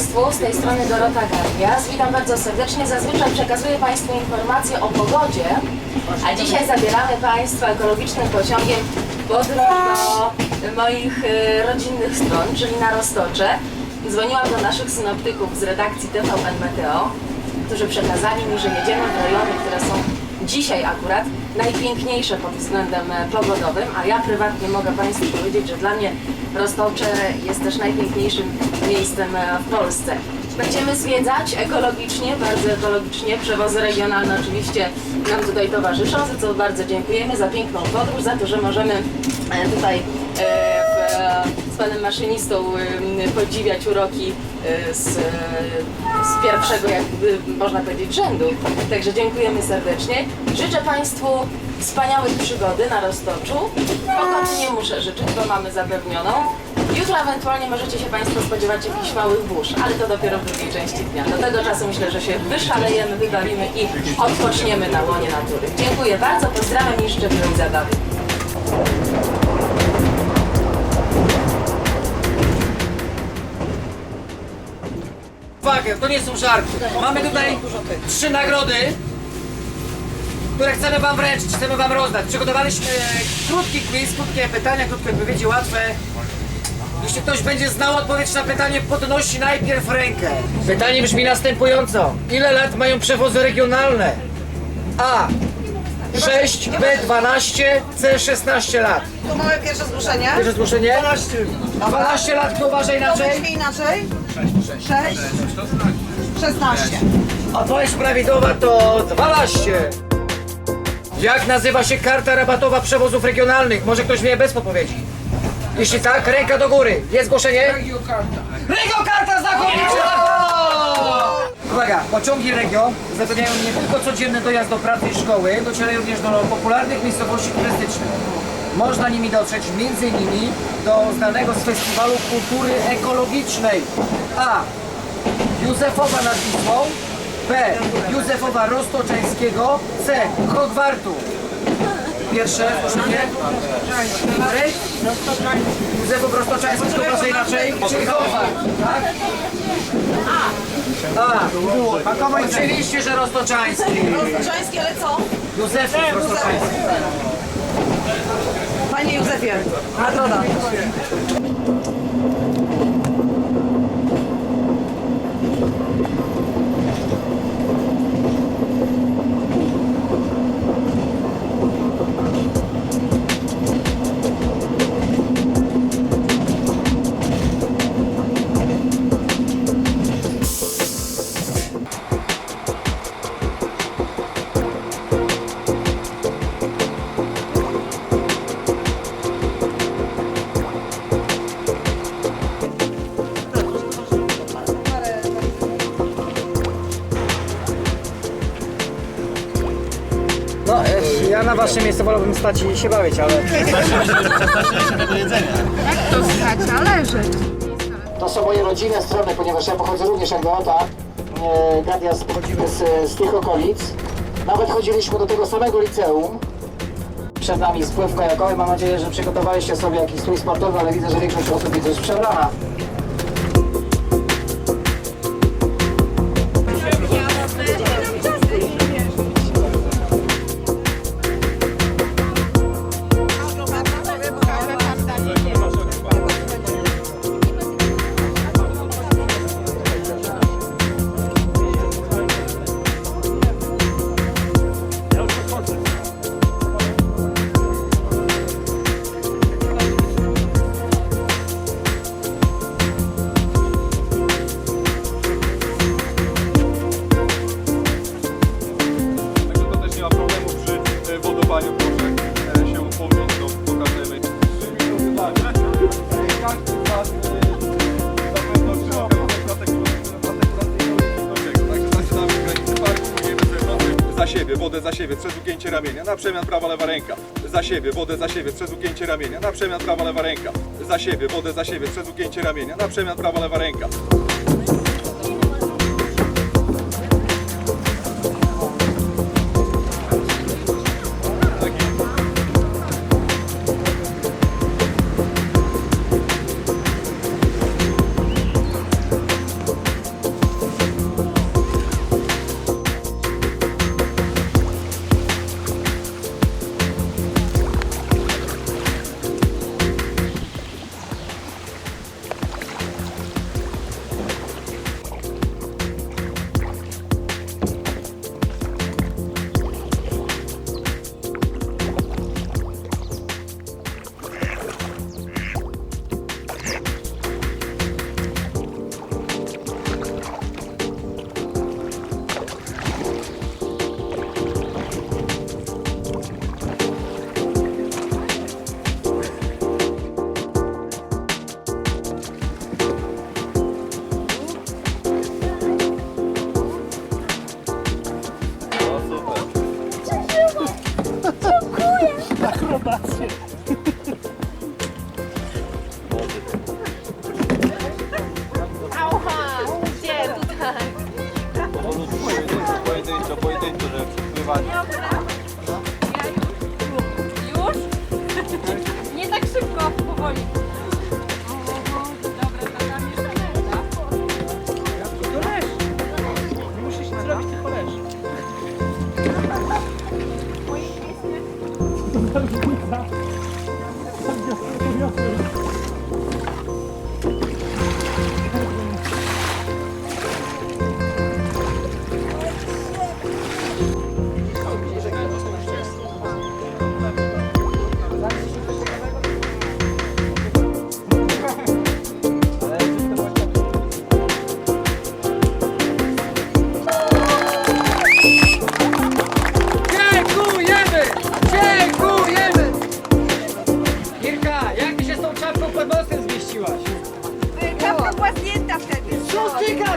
Państwu, z tej strony Dorota Garbias. Witam bardzo serdecznie. Zazwyczaj przekazuję Państwu informacje o pogodzie, a dzisiaj zabieramy Państwa ekologicznym pociągiem podróż do moich e, rodzinnych stron, czyli na Roztocze. Dzwoniłam do naszych synoptyków z redakcji TVN Meteo, którzy przekazali mi, że jedziemy w rejony, które są dzisiaj akurat najpiękniejsze pod względem e, pogodowym, a ja prywatnie mogę Państwu powiedzieć, że dla mnie Roztocze jest też najpiękniejszym miejscem e, w Polsce. Będziemy zwiedzać ekologicznie, bardzo ekologicznie. Przewozy regionalne oczywiście nam tutaj towarzyszą, za co bardzo dziękujemy za piękną podróż, za to, że możemy e, tutaj w, panem maszynistą e, podziwiać uroki e, z, e, z pierwszego, jakby można powiedzieć, rzędu. Także dziękujemy serdecznie. Życzę Państwu wspaniałej przygody na Roztoczu. Pogody nie muszę życzyć, bo mamy zapewnioną. Jutro ewentualnie możecie się Państwo spodziewać jakichś małych burz, ale to dopiero w drugiej części dnia. Do tego czasu myślę, że się wyszalejemy, wybawimy i odpoczniemy na łonie natury. Dziękuję bardzo, pozdrawiam i życzę miłej zabawy. Uwagę, to nie są żarty. Mamy tutaj trzy nagrody, które chcemy wam wręczyć, chcemy wam rozdać. Przygotowaliśmy krótki quiz, krótkie pytania, krótkie odpowiedzi, łatwe. Jeśli ktoś będzie znał odpowiedź na pytanie, podnosi najpierw rękę. Pytanie brzmi następująco. Ile lat mają przewozy regionalne? A. 6, B 12, C 16 lat. Tu mamy pierwsze zgłoszenie. Pierwsze zgłoszenie? 12. 12 lat, kto uważa inaczej? Inaczej. 6. 16. Odpowiedź prawidłowa to 12. Jak nazywa się karta rabatowa przewozów regionalnych? Może ktoś wie bez podpowiedzi? Jeśli tak, ręka do góry. Jest zgłoszenie? Regiokarta. Regiokarta znakomicie! Uwaga, pociągi Regio zapewniają nie tylko codzienny dojazd do pracy i szkoły, docierają również do popularnych miejscowości turystycznych. Można nimi dotrzeć m.in. do znanego z Festiwalu Kultury Ekologicznej. A. Józefowa nad Wisłą, B. Józefowa Roztoczańskiego, C. Hogwartu. Pierwsze, proszę mnie. Dalej. Józefów Roztoczański, to proszę inaczej. Czyli Hogwart, tak? A. Oczywiście, że Roztoczański. Roztoczański, ale co? Józefów Roztoczański. Panie Józefie, nagroda. E, ja na waszym miejscu wolałbym stać i się bawić, ale... To słuchajcie, leżeć. To są moje rodzinne strony, ponieważ ja pochodzę również jak Dorota. E, Gadias pochodzimy z, z tych okolic. Nawet chodziliśmy do tego samego liceum. Przed nami spływ kajakowy. Mam nadzieję, że przygotowaliście sobie jakiś strój sportowy, ale widzę, że większość osób jest przebrana. Siebie, przez ugięcie ramienia, na przemian prawa, lewa ręka. Za siebie, wodę za siebie, przez ugięcie ramienia, na przemian prawa, lewa ręka. Za siebie, wodę za siebie, przez ugięcie ramienia, na przemian prawa, lewa ręka.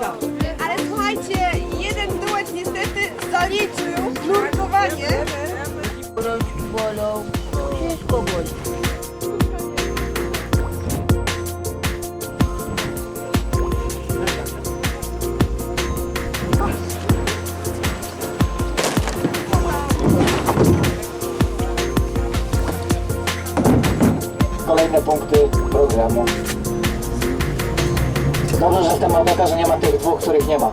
Gadasz? Ale słuchajcie, jeden duet niestety zaliczył nurkowanie. Kolejne punkty programu. Dobrze, że w tym mapeka, że nie ma tych dwóch, których nie ma.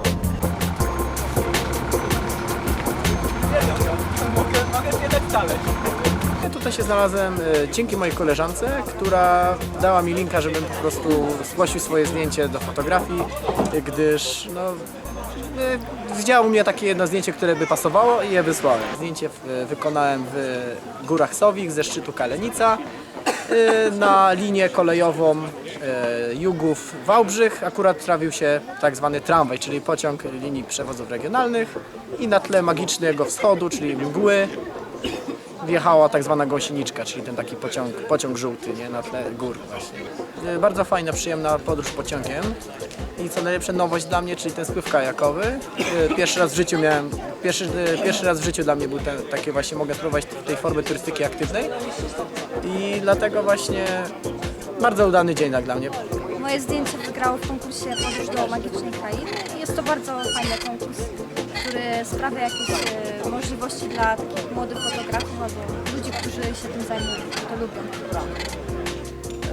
Mogę, mogę nie dać dalej. Ja tutaj się znalazłem e, dzięki mojej koleżance, która dała mi linka, żebym po prostu zgłosił swoje zdjęcie do fotografii, gdyż no, e, widziało mnie takie jedno zdjęcie, które by pasowało i je wysłałem. Zdjęcie wykonałem w Górach Sowich ze szczytu Kalenica na linię kolejową e, Jugów Wałbrzych. Akurat trafił się tak zwany tramwaj, czyli pociąg linii przewozów regionalnych i na tle magicznego wschodu, czyli mgły, wjechała tak zwana gąsieniczka, czyli ten taki pociąg, pociąg żółty, nie, na tle gór właśnie. E, Bardzo fajna, przyjemna podróż pociągiem i co najlepsze nowość dla mnie, czyli ten spływ kajakowy. E, Pierwszy raz w życiu miałem, pierwszy, e, pierwszy raz w życiu dla mnie był ten, takie właśnie, mogę spróbować tej formy turystyki aktywnej i dlatego właśnie bardzo udany dzień dla mnie. Moje zdjęcie wygrało w konkursie Podróż do Magicznej Krainy. Jest to bardzo fajny konkurs, który sprawia jakieś e, możliwości dla takich młodych fotografów albo ludzi, którzy się tym zajmują, to lubią.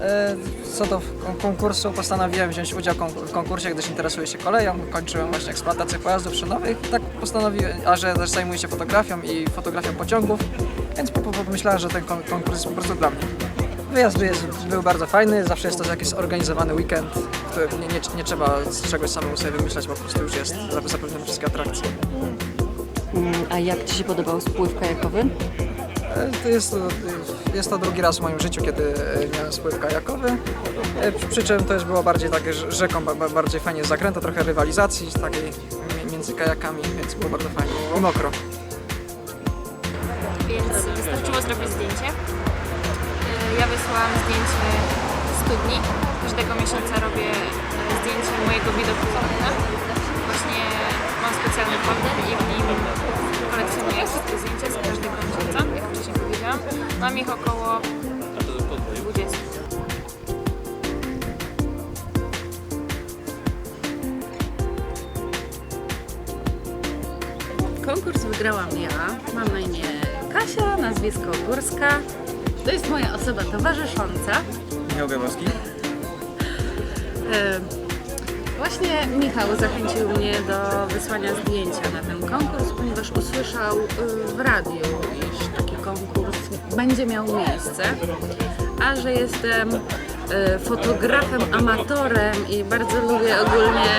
E, Co do kon- konkursu, postanowiłem wziąć udział w konkursie, gdyż interesuję się koleją. Kończyłem właśnie eksploatację pojazdów szynowych. Tak postanowiłem, a że też zajmuję się fotografią i fotografią pociągów, więc po- po- pomyślałem, że ten kon- konkurs jest po prostu dla mnie. Wyjazd jest, był bardzo fajny, zawsze jest to jakiś zorganizowany weekend, który nie, nie, nie trzeba z czegoś samemu sobie wymyślać, po prostu już jest zap- zapewnione wszystkie atrakcje. A jak Ci się podobał spływ kajakowy? E, To jest, to, jest to drugi raz w moim życiu, kiedy e, miałem spływ kajakowy. E, Przy, czym to już było bardziej tak że- rzeką, ba- ba- bardziej fajnie zakręta, trochę rywalizacji takiej mi- między kajakami, więc było bardzo fajnie i mokro. Więc wystarczyło zrobić zdjęcie. Ja wysłałam zdjęcie studni. Każdego miesiąca robię y, zdjęcie mojego widoku z okna. Właśnie mam specjalny folder i w nim kolekcjonuję wszystkie zdjęcia z każdego miesiąca, jak wcześniej powiedziałam. Mam ich około 20. Konkurs wygrałam ja. Mam na imię Kasia, nazwisko Górska. To jest moja osoba towarzysząca. Michał Gabowski. E, Właśnie Michał zachęcił mnie do wysłania zdjęcia na ten konkurs, ponieważ usłyszał y, w radiu, iż taki konkurs będzie miał miejsce, a że jestem y, fotografem, amatorem i bardzo lubię ogólnie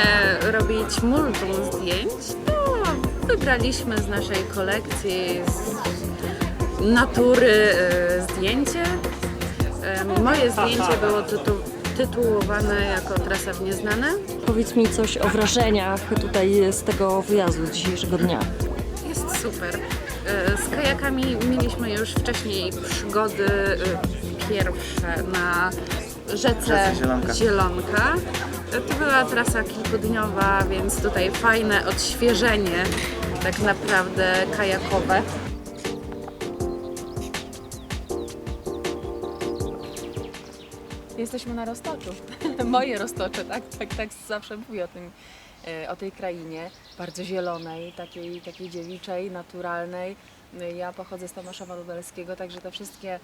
robić multum zdjęć, to wybraliśmy z naszej kolekcji z natury y, zdjęcie. Em, Moje zdjęcie było tytu tytułowane jako Trasa w Nieznane. Powiedz mi coś o wrażeniach tutaj z tego wyjazdu z dzisiejszego dnia. Jest super. E, Z kajakami mieliśmy już wcześniej przygody e, pierwsze na rzece Zielonka. E, To była trasa kilkudniowa, więc tutaj fajne odświeżenie tak naprawdę kajakowe. Jesteśmy na Roztoczu. Moje Roztocze, tak? tak? Tak zawsze mówię o tym, e, o tej krainie, bardzo zielonej, takiej, takiej dziewiczej, naturalnej. Ja pochodzę z Tomaszowa Lubelskiego, także te wszystkie e,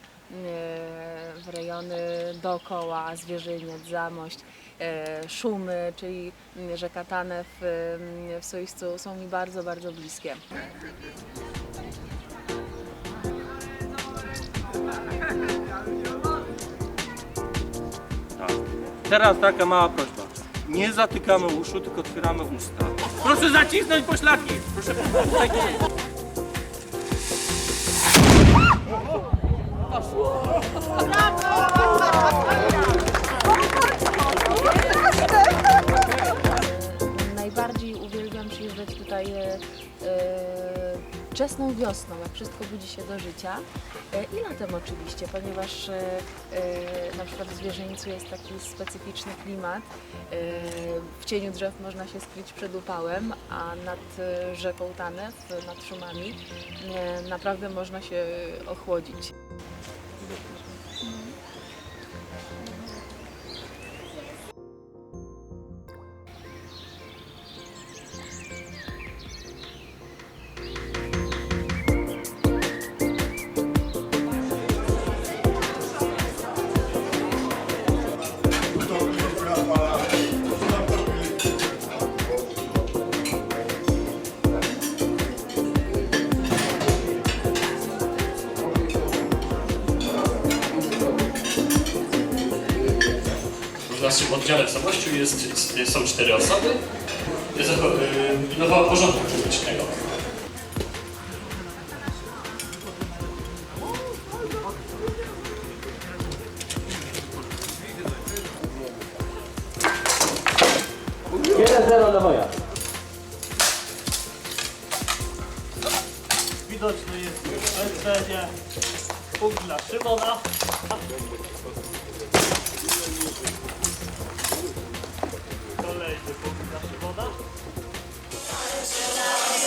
rejony dookoła, Zwierzyniec, Zamość, e, Szumy, czyli m, rzeka Tanew w, w Sojscu są mi bardzo, bardzo bliskie. Teraz taka mała prośba. Nie zatykamy uszu, tylko otwieramy usta. Proszę zacisnąć poślaki! Proszę. Najbardziej uwielbiam przyjeżdżać tutaj e, e, wczesną wiosną, jak wszystko budzi się do życia e, i latem oczywiście, ponieważ e, e, na przykład w Zwierzyńcu jest taki specyficzny klimat. W cieniu drzew można się skryć przed upałem, a nad rzeką Tanew, nad Szumami naprawdę można się ochłodzić. Oddziale w całości jest, są cztery osoby. Jest yy, pilnowało porządku publicznego. Widoczny jest bezprzednie punkt dla Szymona. Fajnie,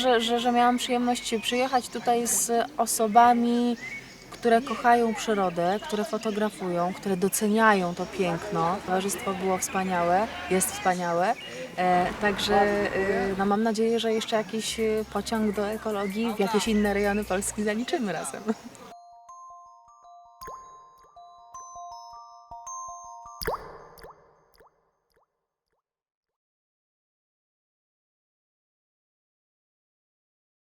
że, że, że miałam przyjemność przyjechać tutaj z osobami, które kochają przyrodę, które fotografują, które doceniają to piękno. Towarzystwo było wspaniałe, jest wspaniałe. E, także e, no mam nadzieję, że jeszcze jakiś e, pociąg do ekologii w jakieś inne rejony Polski zaliczymy razem.